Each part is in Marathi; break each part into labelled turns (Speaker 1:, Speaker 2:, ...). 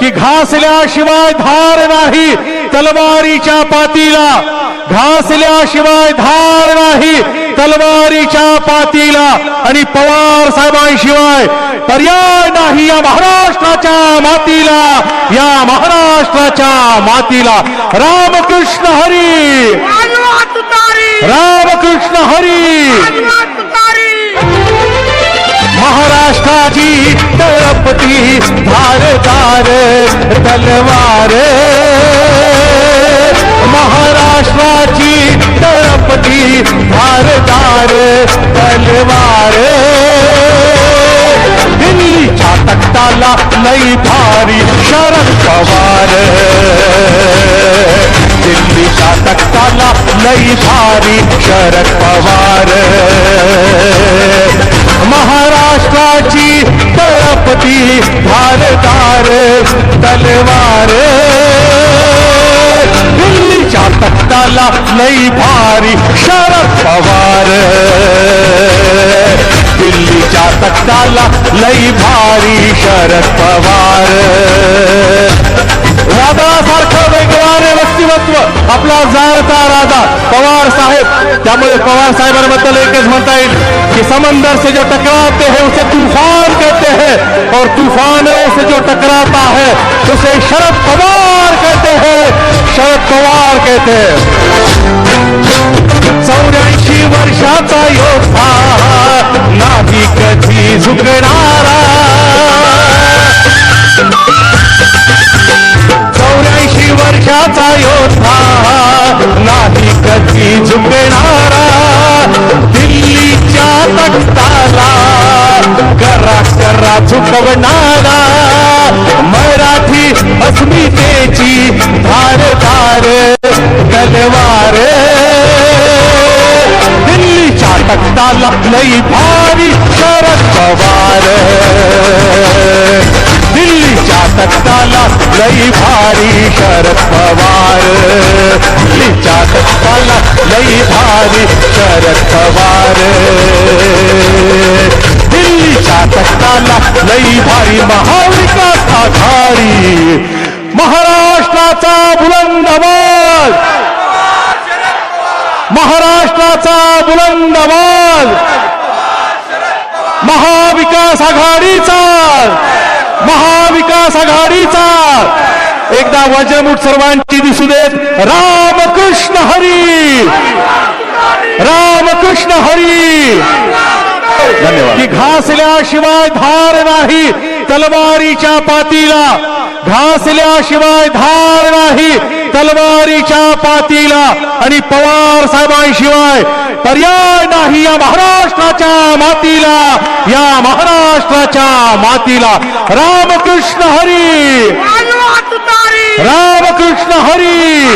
Speaker 1: की घासल्याशिवाय धार नाही तलवारीच्या पातीला. घासल्याशिवाय धार नाही तलवारीच्या पातीला. आणि पवार साहेबांशिवाय पर्याय नाही या महाराष्ट्राच्या मातीला या महाराष्ट्राच्या मातीला. रामकृष्ण हरी! रामकृष्ण हरी! महाराष्ट्राची तळपती तलवार महाराष्ट्राची तळपती धारदार तलवार दिल्लीच्या तक्ताला लई भारी शरद पवार। दिल्लीच्या तक्ताला लई भारी शरद पवार। महाराष्ट्राची तळपती तलवार दिल्लीच्या तख्ताला लई भारी शरद पवार. दिल्लीच्या तख्ताला लई भारी शरद पवार. राजासारखं आपला जाणता राजा पवार साहेब. त्यामुळे पवार साहेबांबद्दल एकच म्हणता येईल की समंदर से जो टकराते हैं उसे तूफान कहते हैं और तूफानों से जो टकराता है उसे शरद पवार कहते हैं। शरद पवार कहते हैं। चौऱ्याऐंशी वर्षाचा योद्धा नाही कधी झुकणारा। झुकवणारा मराठी अस्मितेची धारदार तलवार दिल्लीच्या तक्ताला लई भारी शरद पवार. दिल्लीच्या तक्ताला लई भारी शरद पवार. दिल्लीच्या तक्ताला लई भारी शरद पवार. दिल्लीच्या लई भारी महाविकास आघाडी. महाराष्ट्राचा बुलंद आवाज महाराष्ट्राचा बुलंद आवाज महाविकास आघाडीचा. महाविकास आघाडीचा. एकदा वज्रमुठ सर्वांची दिसू देत. रामकृष्ण हरी. रामकृष्ण हरी. की घासल्याशिवाय धार नाही तलवारीच्या पातीला. घासल्याशिवाय धार नाही तलवारीच्या पातीला. आणि पवार साहेबांशिवाय पर्याय नाही या महाराष्ट्राच्या मातीला या महाराष्ट्राच्या मातीला. रामकृष्ण हरी. रामकृष्ण हरी.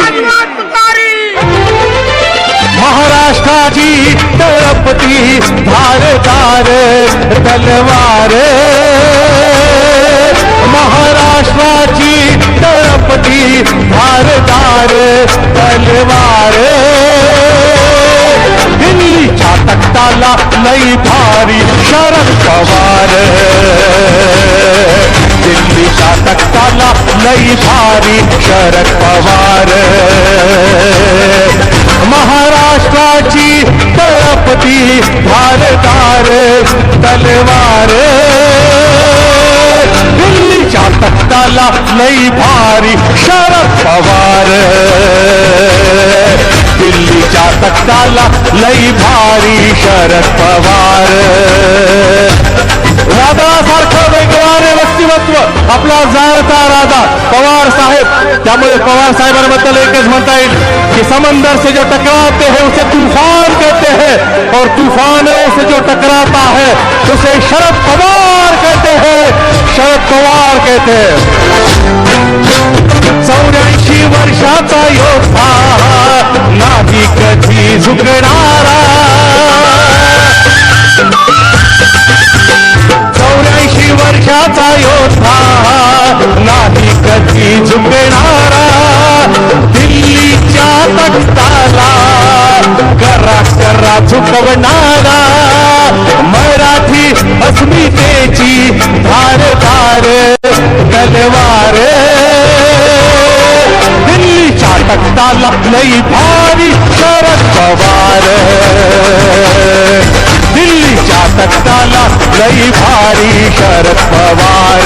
Speaker 1: तळपती धारदार तलवार। महाराष्ट्राची तळपती धारदार तलवार। दिल्लीच्या तख्ताला लई भारी शरद पवार। दिल्लीच्या तख्ताला लई भारी शरद पवार। महाराष्ट्राची तळपती धारदार तलवार। दिल्लीच्या तख्ताला लई भारी शरद पवार। दिल्लीच्या तख्ताला लई भारी शरद पवार। राधासारखं वेगवाने व्यक्तिमत्व आपला जाणता राधा पवार साहेब. त्यामुळे पवार साहेबांबद्दल एकच म्हणता येईल की समंदर से जो टकराते हे उसे तुफान और तूफानों से जो टकराता है, उसे शरद पवार कहते हैं। शरद पवार कहते हैं। चौऱ्याऐंशी वर्षाचा योद्धा नाही कधी झुकणारा चौऱ्याऐंशी वर्षाचा योद्धा नाही कधी झुकणारा झुकवणारा मराठी अस्मितेची धार तलवार दिल्लीच्या तक्ताला लई भारी शरद पवार. लई भारी शरद पवार.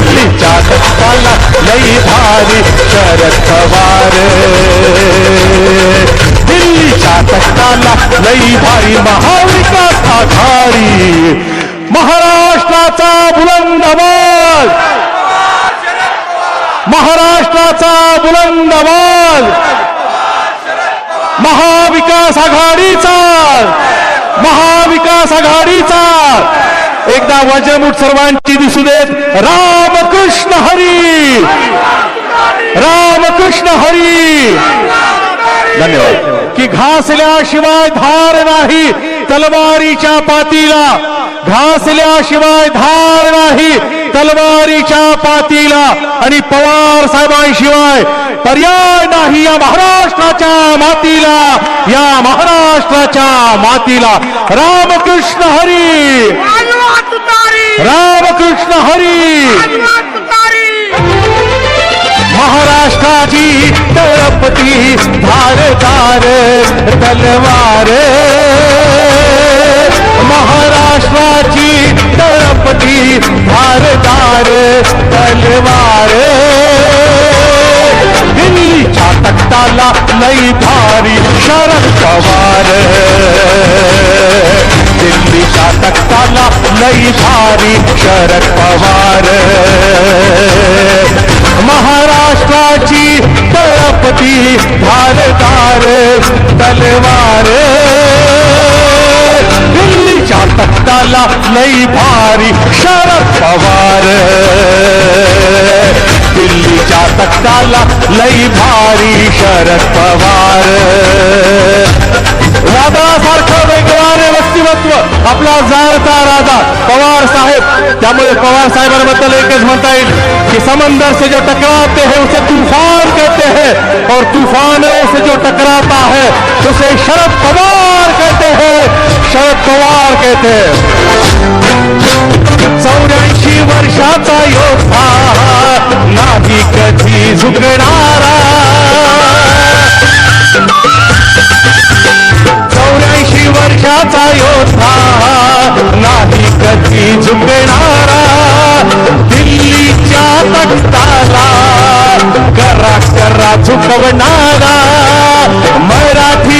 Speaker 1: लिचा सत्ताला लई भारी शरद पवार. दिल्लीच्या तख्ताला लई भारी महाविकास आघाडी. महाराष्ट्राचा बुलंद आवाज. महाराष्ट्राचा बुलंद आवाज. महाविकास आघाडीचा. महाविकास आघाडीचा एकदा वज्रमुठ सर्वांची दिसू देत. रामकृष्ण हरी. रामकृष्ण हरी. धन्यवाद. की घासल्याशिवाय धार नाही. तलवारीच्या पातीला घासल्याशिवाय धार नाही. तलवारीच्या पातीला आणि पवार साहेबांशिवाय पर्याय नाही या महाराष्ट्राच्या मातीला. या महाराष्ट्राच्या मातीला. रामकृष्ण हरी. रामकृष्ण हरी. महाराष्ट्राची तळपती धारदार तलवार. शरद पवार। महाराष्ट्राची तळपती धारदार तलवार। दिल्लीच्या तख्ताला लई भारी शरद पवार। दिल्लीच्या तख्ताला लई भारी शरद पवार। व्यक्तिमत्व आपला जाणता राजा पवार साहेब. त्यामुळे पवार साहेबांबद्दल एकच म्हणता येईल की समंदर से जो टकराते हैं उसे तूफान कहते हैं. और तूफान से जो टकराता है उसे शरद पवार कहते हैं. शरद पवार कहते हैं. चौऱ्याऐंशी वर्षाचा योद्धा नाही कधी झुकणारा. चौऱ्याऐंशी योद्धा नाही कधी झुकणारा दिल्लीच्या तख्ताला करा करा झुकवणारा मराठी